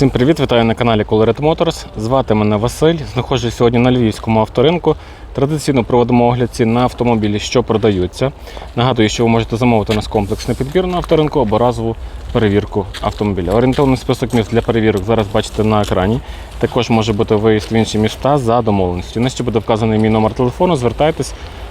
Всім привіт, вітаю на каналі Colored Motors. Звати мене Василь. Знаходжусь сьогодні на львівському авторинку. Традиційно проводимо огляд цін на автомобілі, що продаються. Нагадую, що ви можете замовити у нас комплексний підбір на авторинку або разову перевірку автомобіля. Орієнтовний список міст для перевірок зараз бачите на екрані. Також може бути виїзд в інші міста за домовленістю. Нижче буде вказаний мій номер телефону. Звертайтесь,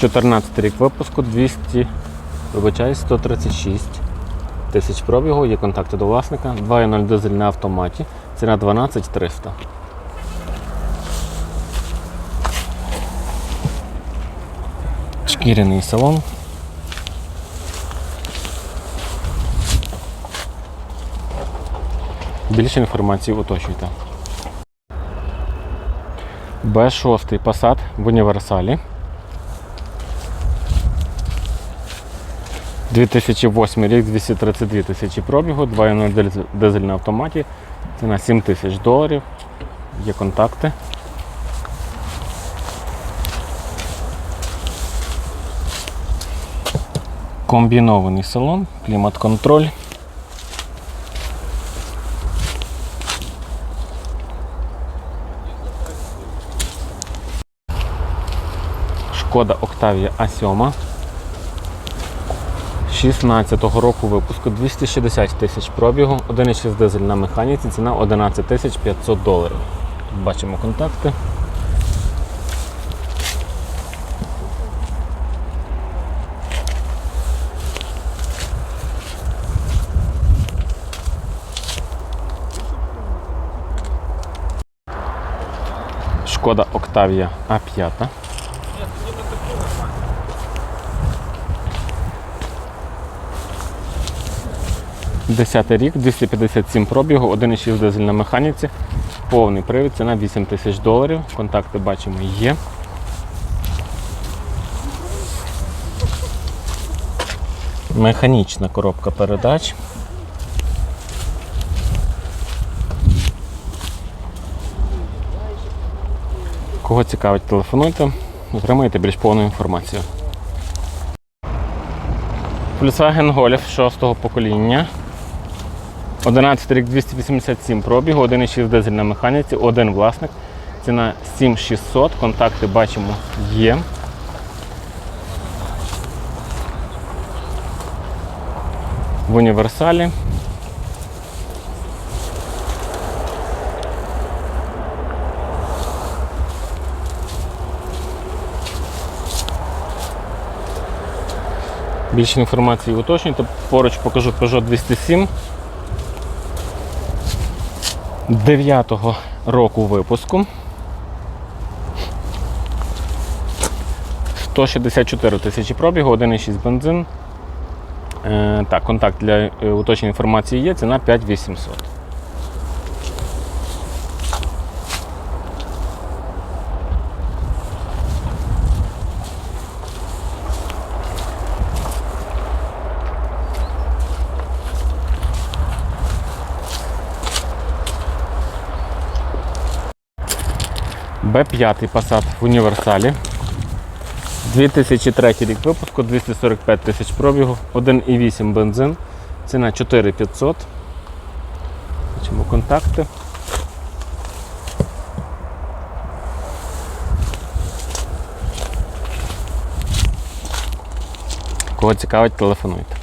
14 рік випуску 200, вибачаю, 136 тисяч пробігу, є контакти до власника, 2.0 дизель на автоматі, ціна 12 300. Шкіряний салон. Більше інформації уточнюйте. Б6 Passat в універсалі. 2008 рік, 232 тисячі пробігу, 2.0 дизель- на автоматі. Ціна 7 тисяч доларів. Є контакти. Комбінований салон, клімат-контроль. Шкода Octavia A7. 16 року випуску 260 тисяч пробігу, 1,6 дизель на механіці, ціна 11 тисяч 500 доларів. Тут бачимо контакти. Шкода Октавія А5. 10 рік, 257 пробігу, 1,6 дизель на механіці, повний привід, ціна 8 тисяч доларів. Контакти бачимо є. Механічна коробка передач. Кого цікавить, телефонуйте, отримаєте більш повну інформацію. Volkswagen Golf 6 покоління. 11 рік 287 пробігу, 1,6 дизель на механіці, один власник. Ціна 7600, контакти бачимо є. В універсалі. Більше інформації уточнюйте. Поруч покажу Peugeot 207. 9-го року випуску. 164 тисячі пробігу, 1,6 бензин. Е, так, контакт для е, уточнення інформації є, ціна 5800. Б5 Passat в універсалі. 2003 рік випуску, 245 тисяч пробігу, 1,8 бензин, ціна 4500. Бачимо контакти. Кого цікавить, телефонуйте.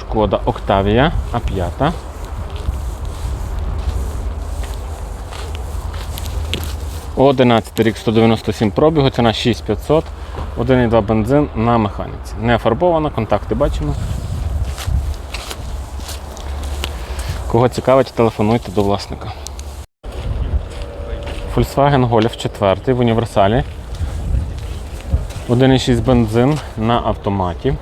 Шкода Octavia А5. 11 рік 197 пробігу, ціна 6500, 1,2 бензин на механіці. Не фарбована, контакти бачимо. Кого цікавить, телефонуйте до власника. Volkswagen Golf 4 в універсалі. 1,6 бензин на автоматі.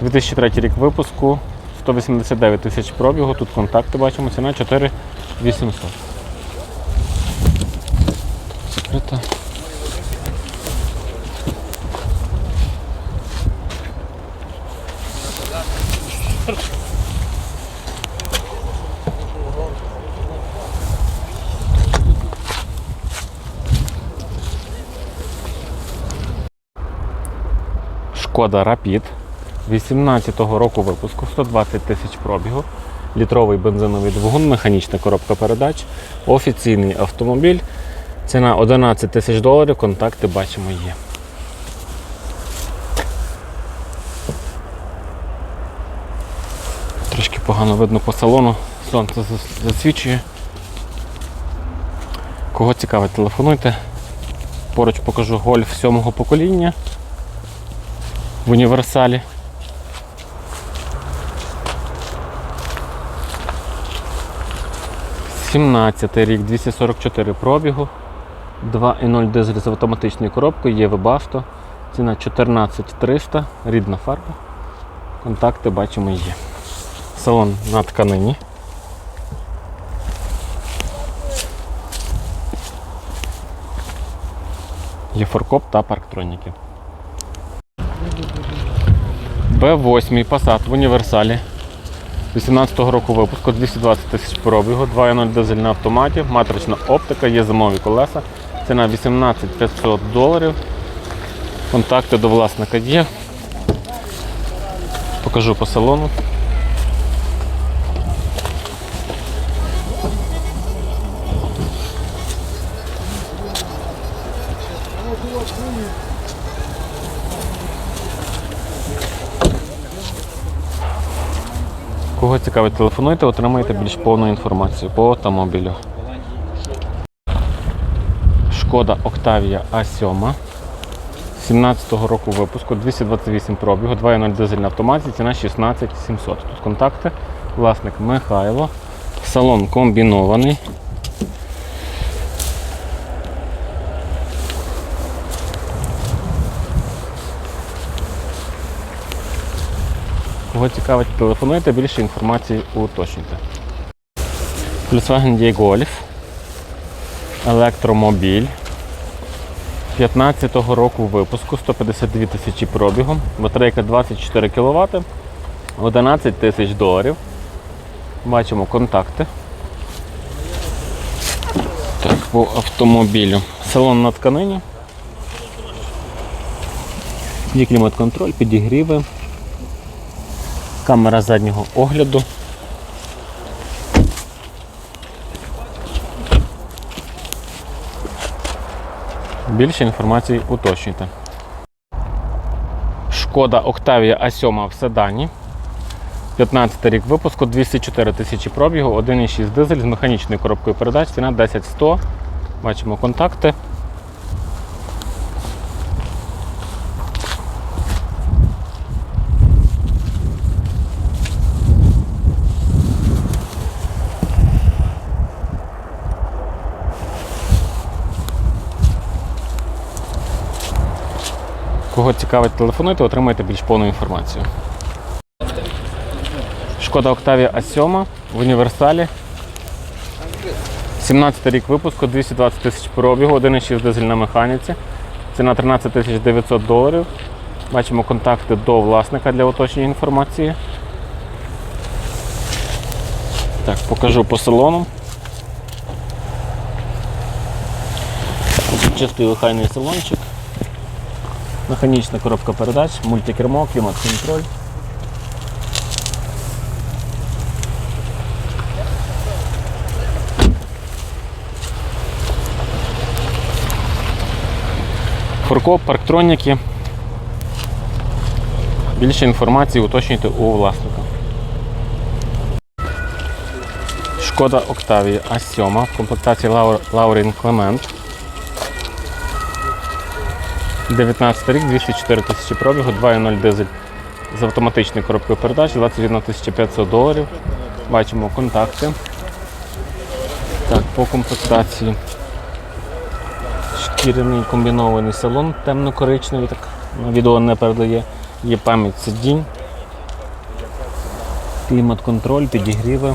2003 рік випуску, 189 тисяч пробігу, тут контакти бачимо, ціна 4 800. Закрита. Шкода Rapid 18-го року випуску, 120 тисяч пробігу, літровий бензиновий двигун, механічна коробка передач, офіційний автомобіль. Ціна 11 тисяч доларів, контакти бачимо є. Трошки погано видно по салону, сонце засвічує. Кого цікавить, телефонуйте. Поруч покажу гольф сьомого покоління в універсалі. Сімнадцятий рік, 244 пробігу, 2,0 дизель з автоматичною коробкою, є Webasto. Ціна 14300, рідна фарба. Контакти бачимо є. Салон на тканині. Є форкоп та парктроніки. Б8 Passat в універсалі. 18-го року випуску 220 тисяч пробігу, 2.0 дизель на автоматі, матрична оптика, є зимові колеса. Ціна 18 500 доларів. Контакти до власника є. Покажу по салону. Кого цікавить, телефонуйте, отримаєте більш повну інформацію по автомобілю. Шкода Octavia A7. 17-го року випуску, 228 пробігу, 2.0 дизель на автоматі, ціна 16 700. Тут контакти. Власник Михайло. Салон комбінований. Кого цікавить, телефонуйте, більше інформації уточнюйте. Volkswagen Golf. Електромобіль. 15-го року випуску, 152 тисячі пробігу, батарейка 24 кВт, 11 тисяч доларів. Бачимо контакти. Так, по автомобілю. Салон на тканині. Є клімат-контроль, підігріви. Камера заднього огляду. Більше інформації уточнюйте. Шкода Octavia A7 в седані. 15 рік випуску, 204 тисячі пробігу, 1,6 дизель з механічною коробкою передач, ціна 10100. Бачимо контакти. Кого цікавить, телефонуйте, отримаєте більш повну інформацію. Шкода Octavia A7 в універсалі. 17 рік випуску, 220 тисяч пробігу, 1,6 дизель на механіці. Ціна 13 тисяч 900 доларів. Бачимо контакти до власника для уточнення інформації. Так, покажу по салону. Чистий охайний салончик. Механічна коробка передач, мультикермо, клімат-контроль. Фуркоп, парктроніки. Більше інформації уточнюйте у власника. Шкода Octavia A7 в комплектації Laurin Clement. 19 рік, 204 тисячі пробігу, 2.0 дизель з автоматичною коробкою передач, 21 500 доларів. Бачимо контакти. Так, по комплектації. Шкіряний комбінований салон темно-коричневий, так відео не передає. Є пам'ять сидінь. Клімат-контроль, підігріви.